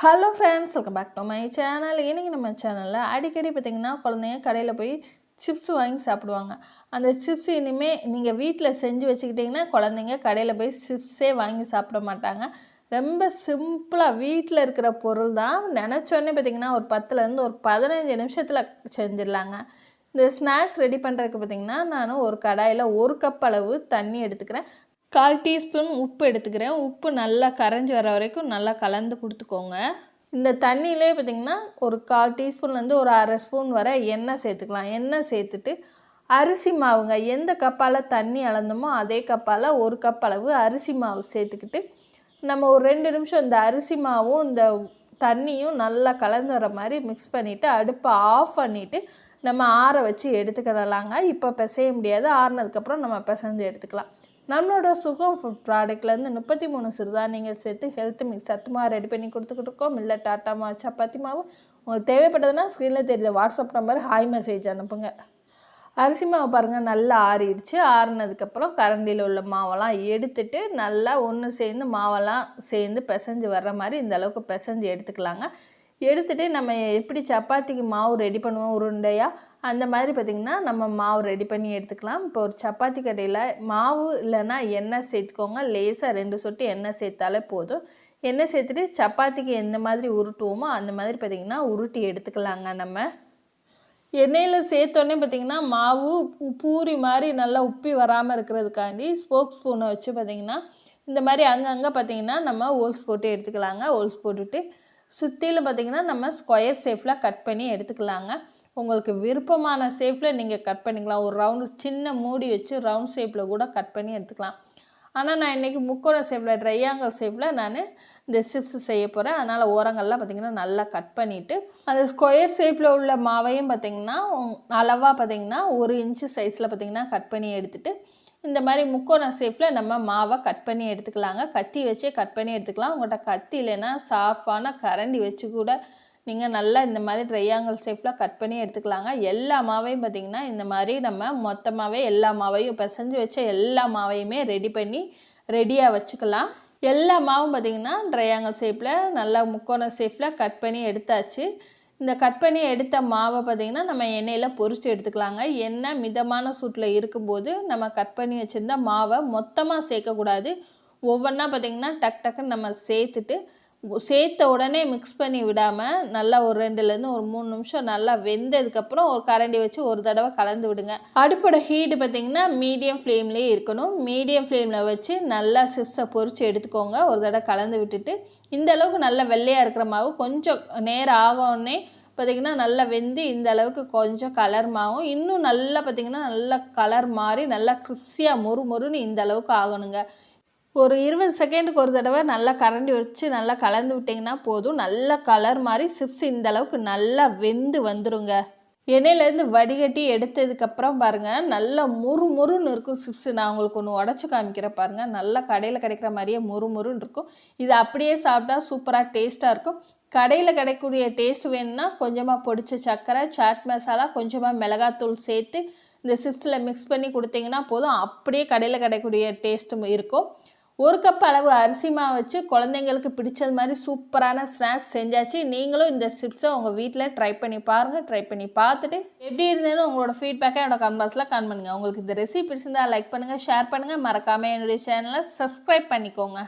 Hello friends welcome back to my channel இன்றைக்கி நம்ம சேனலில் அடிக்கடி பார்த்திங்கன்னா குழந்தைங்க கடையில் போய் சிப்ஸ் வாங்கி சாப்பிடுவாங்க. அந்த சிப்ஸ் இனிமேல் நீங்கள் வீட்டில் செஞ்சு வச்சுக்கிட்டிங்கன்னா குழந்தைங்க கடையில் போய் சிப்ஸே வாங்கி சாப்பிட மாட்டாங்க. ரொம்ப சிம்பிளாக வீட்டில் இருக்கிற பொருள் தான். நினச்சோன்னே பார்த்திங்கன்னா ஒரு பத்துலேருந்து ஒரு பதினஞ்சு நிமிஷத்தில் செஞ்சிடலாங்க. இந்த ஸ்நாக்ஸ் ரெடி பண்ணுறதுக்கு பார்த்திங்கன்னா நான் ஒரு கடாயில் ஒரு கப் அளவு தண்ணி எடுத்துக்கிறேன். கால் டீஸ்பூன் உப்பு எடுத்துக்கிறேன். உப்பு நல்லா கரைஞ்சி வர வரைக்கும் நல்லா கலந்து கொடுத்துக்கோங்க. இந்த தண்ணியிலே பார்த்திங்கன்னா ஒரு கால் டீஸ்பூன்லேருந்து ஒரு அரை ஸ்பூன் வரை எண்ணெய் சேர்த்துக்கலாம். எண்ணெய் சேர்த்துட்டு அரிசி மாவுங்க எந்த கப்பால் தண்ணி அளந்தோமோ அதே கப்பால் ஒரு கப் அளவு அரிசி மாவு சேர்த்துக்கிட்டு நம்ம ஒரு ரெண்டு நிமிஷம் இந்த அரிசி மாவும் இந்த தண்ணியும் நல்லா கலந்து வர மாதிரி மிக்ஸ் பண்ணிவிட்டு அடுப்பை ஆஃப் பண்ணிவிட்டு நம்ம ஆற வச்சு எடுத்துக்கிடலாங்க. இப்போ பிசைய முடியாது. ஆறுனதுக்கப்புறம் நம்ம பிசைஞ்சு எடுத்துக்கலாம். நம்மளோட சுகம் ஃபுட் ப்ராடக்ட்லேருந்து முப்பத்தி மூணு சிறுதானியங்கள் சேர்த்து ஹெல்த் மிக்ஸ் சத்துமாக ரெடி பண்ணி கொடுத்துக்கிட்டு இருக்கோம். இல்லை டாட்டா மாவு சப்பாத்தி மாவு. உங்களுக்கு தேவைப்பட்டதுன்னா ஸ்க்ரீனில் தெரியுது வாட்ஸ்அப் நம்பர் ஹாய் மெசேஜ் அனுப்புங்க. அரிசி மாவு பாருங்கள் நல்லா ஆறிடுச்சு. ஆறுனதுக்கப்புறம் கரண்டியில் உள்ள மாவெல்லாம் எடுத்துட்டு நல்லா ஒன்று சேர்ந்து மாவெல்லாம் சேர்ந்து பிசைஞ்சு வர்ற மாதிரி இந்த அளவுக்கு பிசைஞ்சு எடுத்துக்கலாங்க. எடுத்துகிட்டு நம்ம எப்படி சப்பாத்திக்கு மாவு ரெடி பண்ணுவோம் உருண்டையாக அந்த மாதிரி பார்த்திங்கன்னா நம்ம மாவு ரெடி பண்ணி எடுத்துக்கலாம். இப்போ ஒரு சப்பாத்தி கடையில் மாவு இல்லைன்னா எண்ணெய் சேர்த்துக்கோங்க. லேசாக ரெண்டு சொட்டு எண்ணெய் சேர்த்தாலே போதும். எண்ணெய் சேர்த்துட்டு சப்பாத்திக்கு எந்த மாதிரி உருட்டுவோமோ அந்த மாதிரி பார்த்திங்கன்னா உருட்டி எடுத்துக்கலாங்க நம்ம. எண்ணெயில் சேர்த்தோன்னே பார்த்திங்கன்னா மாவு பூரி மாதிரி நல்லா உப்பி வராமல் இருக்கிறதுக்காண்டி ஸ்போக் ஸ்பூனை வச்சு பார்த்திங்கன்னா இந்த மாதிரி அங்கங்கே பார்த்திங்கன்னா நம்ம ஓல்ஸ் போட்டு எடுத்துக்கலாங்க. ஓல்ஸ் போட்டுட்டு சுற்றிலும் பார்த்திங்கன்னா நம்ம ஸ்கொயர் ஷேப்பில் கட் பண்ணி எடுத்துக்கலாங்க. உங்களுக்கு விருப்பமான ஷேப்பில் நீங்கள் கட் பண்ணிக்கலாம். ஒரு ரவுண்டு சின்ன மூடி வச்சு ரவுண்ட் ஷேப்பில் கூட கட் பண்ணி எடுத்துக்கலாம். ஆனால் நான் இன்றைக்கி முக்கோண ஷேப்பில் ட்ரையாங்கல் ஷேப்பில் நான் இந்த சிப்ஸ் செய்ய போகிறேன் அதனால் ஓரங்கள்லாம் பார்த்திங்கன்னா நல்லா கட் பண்ணிவிட்டு அந்த ஸ்கொயர் ஷேப்பில் உள்ள மாவையும் பார்த்திங்கன்னா அளவாக பார்த்திங்கன்னா ஒரு இன்ச்சு சைஸில் பார்த்திங்கன்னா கட் பண்ணி எடுத்துகிட்டு இந்த மாதிரி முக்கோண ஷேப்பில் நம்ம மாவை கட் பண்ணி எடுத்துக்கலாங்க. கத்தி வச்சே கட் பண்ணி எடுத்துக்கலாம். உங்கள்கிட்ட கத்தி இல்லைன்னா சாஃபான கரண்டி வச்சு கூட நீங்கள் நல்லா இந்த மாதிரி ட்ரையாங்கிள் ஷேப்பில் கட் பண்ணி எடுத்துக்கலாங்க. எல்லா மாவையும் பார்த்திங்கன்னா இந்த மாதிரி நம்ம மொத்தமாகவே எல்லா மாவையும் பிசைஞ்சு வச்ச எல்லா மாவையுமே ரெடி பண்ணி ரெடியாக வச்சுக்கலாம். எல்லா மாவும் பார்த்திங்கன்னா ட்ரையாங்கிள் ஷேப்பில் நல்லா முக்கோண ஷேப்பில் கட் பண்ணி எடுத்தாச்சு. இந்த கட் பண்ணி எடுத்த மாவை பார்த்திங்கன்னா நம்ம எண்ணெயில் பொறிச்சு எடுத்துக்கலாங்க. எண்ணெய் மிதமான சூட்டில் இருக்கும்போது நம்ம கட் பண்ணி வச்சுருந்த மாவை மொத்தமாக சேர்க்கக்கூடாது. ஒவ்வொன்றா பார்த்திங்கன்னா டக் டக்குன்னு நம்ம சேர்த்துட்டு சேர்த்த உடனே மிக்ஸ் பண்ணி விடாமல் நல்லா ஒரு ரெண்டுலேருந்து ஒரு மூணு நிமிஷம் நல்லா வெந்ததுக்கப்புறம் ஒரு கரண்டி வச்சு ஒரு தடவை கலந்து விடுங்க. அடுப்போட ஹீட்டு பார்த்திங்கன்னா மீடியம் ஃப்ளேம்லேயே இருக்கணும். மீடியம் ஃப்ளேமில் வச்சு நல்லா சிப்ஸை பொறிச்சு எடுத்துக்கோங்க. ஒரு தடவை கலந்து விட்டுட்டு இந்த அளவுக்கு நல்லா வெள்ளையாக இருக்கிற மாவு கொஞ்சம் நேரம் ஆகவுடனே பார்த்திங்கன்னா நல்லா வெந்து இந்த அளவுக்கு கொஞ்சம் கலர் மாவும். இன்னும் நல்லா பார்த்திங்கன்னா நல்லா கலர் மாறி நல்லா கிறிஸ்பியாக மொறு மொறுன்னு இந்த அளவுக்கு ஆகணுங்க. ஒரு இருபது செகண்டுக்கு ஒரு தடவை நல்லா கரண்டி வச்சு நல்லா கலந்து விட்டிங்கன்னா போதும். நல்ல கலர் மாதிரி சிப்ஸ் இந்த அளவுக்கு நல்லா வெந்து வந்துருங்க. எண்ணெயிலேருந்து வடிகட்டி எடுத்ததுக்கப்புறம் பாருங்கள் நல்லா முறு முறுன்னு இருக்கும் சிப்ஸு. நான் உங்களுக்கு ஒன்று உடச்சி காமிக்கிறேன் பாருங்கள் நல்லா கடையில் கிடைக்கிற மாதிரியே முறு முறுன்னு இருக்கும். இது அப்படியே சாப்பிட்டா சூப்பராக டேஸ்ட்டாக இருக்கும். கடையில் கிடைக்கக்கூடிய டேஸ்ட் வேணும்னா கொஞ்சமாக பொடிச்ச சர்க்கரை சாட் மசாலா கொஞ்சமாக மிளகாத்தூள் சேர்த்து இந்த சிப்ஸில் மிக்ஸ் பண்ணி கொடுத்தீங்கன்னா போதும். அப்படியே கடையில் கிடைக்கக்கூடிய டேஸ்ட்டும் இருக்கும். ஒரு கப் அளவு அரிசி மாவு வச்சு குழந்தைங்களுக்கு பிடிச்சது மாதிரி சூப்பரான ஸ்நாக்ஸ் செஞ்சாச்சு. நீங்களும் இந்த சிப்ஸை உங்கள் வீட்டில் ட்ரை பண்ணி பாருங்கள் ட்ரை பண்ணி பார்த்துட்டு எப்படி இருந்தாலும் உங்களோட ஃபீட்பேக்கை என்னோட கமெண்ட் கமெண்ட் பண்ணுங்கள் உங்களுக்கு இந்த ரெசிபி பிடிச்சிருந்தா லைக் பண்ணுங்கள் ஷேர் பண்ணுங்கள் மறக்காமல் என்னுடைய சேனலை சப்ஸ்கிரைப் பண்ணிக்கோங்க.